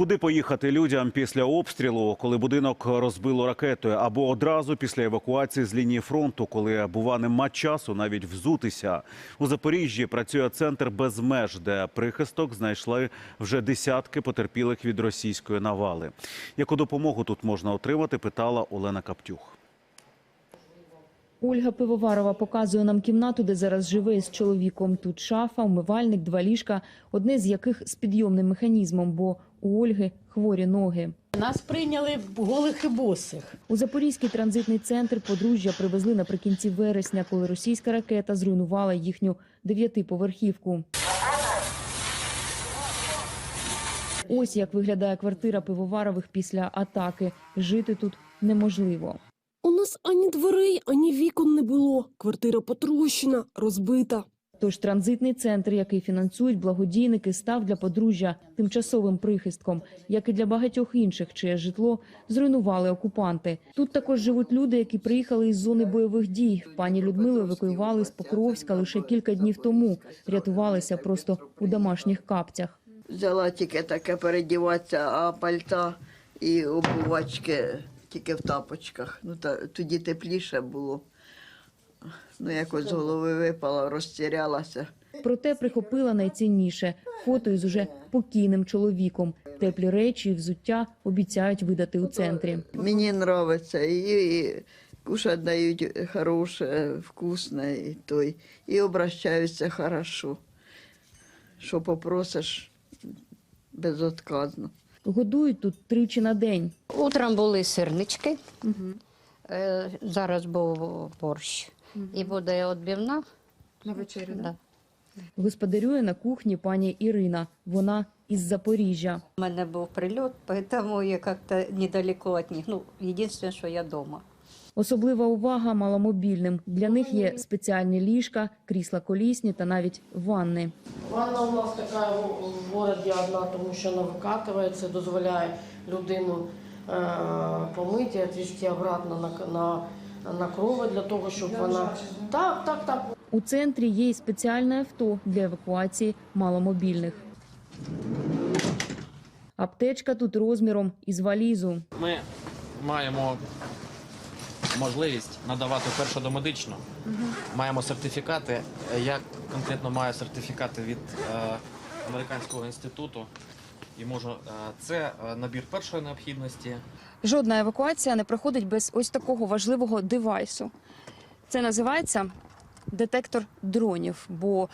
Куди поїхати людям після обстрілу, коли будинок розбило ракетою, або одразу після евакуації з лінії фронту, коли бува нема часу навіть взутися. У Запоріжжі працює центр без меж, де прихисток знайшли вже десятки потерпілих від російської навали. Яку допомогу тут можна отримати? Питала Олена Каптюх. Ольга Пивоварова показує нам кімнату, де зараз живе з чоловіком. Тут шафа, умивальник, два ліжка, одне з яких з підйомним механізмом, бо у Ольги хворі ноги. Нас прийняли голих і босих. У Запорізький транзитний центр подружжя привезли наприкінці вересня, коли російська ракета зруйнувала їхню дев'ятиповерхівку. Ось як виглядає квартира Пивоварових після атаки. Жити тут неможливо. У нас ані дверей, ані вікон не було. Квартира потрощена, розбита. Тож транзитний центр, який фінансують благодійники, став для подружжя тимчасовим прихистком, як і для багатьох інших, чиє житло зруйнували окупанти. Тут також живуть люди, які приїхали із зони бойових дій. Пані Людмилу евакуювали з Покровська лише кілька днів тому. Рятувалися просто у домашніх капцях. Взяла тільки таке передіватися, а пальта і обувачки тільки в тапочках. Ну, та, тоді тепліше було. Ну, якось з голови випала, розтірялася. Проте прихопила найцінніше фото із уже покійним чоловіком. Теплі речі і взуття обіцяють видати у центрі. Мені подобається. І, і кушать дають хороше, вкусне, і той. І обращаються хорошо. Що попросиш безотказно. Годують тут тричі на день. Утром були сирнички, е, зараз був борщ. І буде відбивна. На вечерю, Да. Господарює на кухні пані Ірина. Вона із Запоріжжя. У мене був прильот, тому я як-то недалеко від них. Ну, єдине, що я вдома. Особлива увага маломобільним. Для них є спеціальні ліжка, крісла колісні та навіть ванни. Ванна у нас така в городі одна, тому що вона викатується, дозволяє людину е, помити, відвести обратно на, на, на крови для того, щоб вона. Так, так, так. У центрі є й спеціальне авто для евакуації маломобільних. Аптечка тут розміром із валізу. Ми маємо можливість надавати першу домедичну. Маємо сертифікати. Я конкретно маю сертифікати від е, американського інституту. І можу е, це е, набір першої необхідності. Жодна евакуація не проходить без ось такого важливого девайсу. Це називається детектор дронів. Бо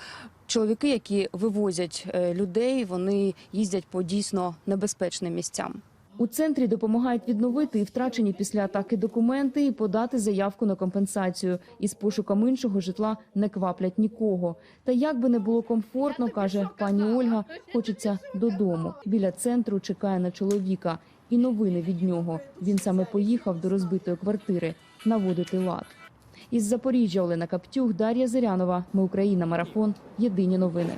чоловіки, які вивозять е, людей, вони їздять по дійсно небезпечним місцям. У центрі допомагають відновити і втрачені після атаки документи і подати заявку на компенсацію. Із пошуком іншого житла не кваплять нікого. Та як би не було комфортно, каже пані Ольга, хочеться додому. Біля центру чекає на чоловіка і новини від нього. Він саме поїхав до розбитої квартири наводити лад. Із Запоріжжя Олена Каптюх, Дар'я Зирянова. Ми Україна. Марафон. Єдині новини.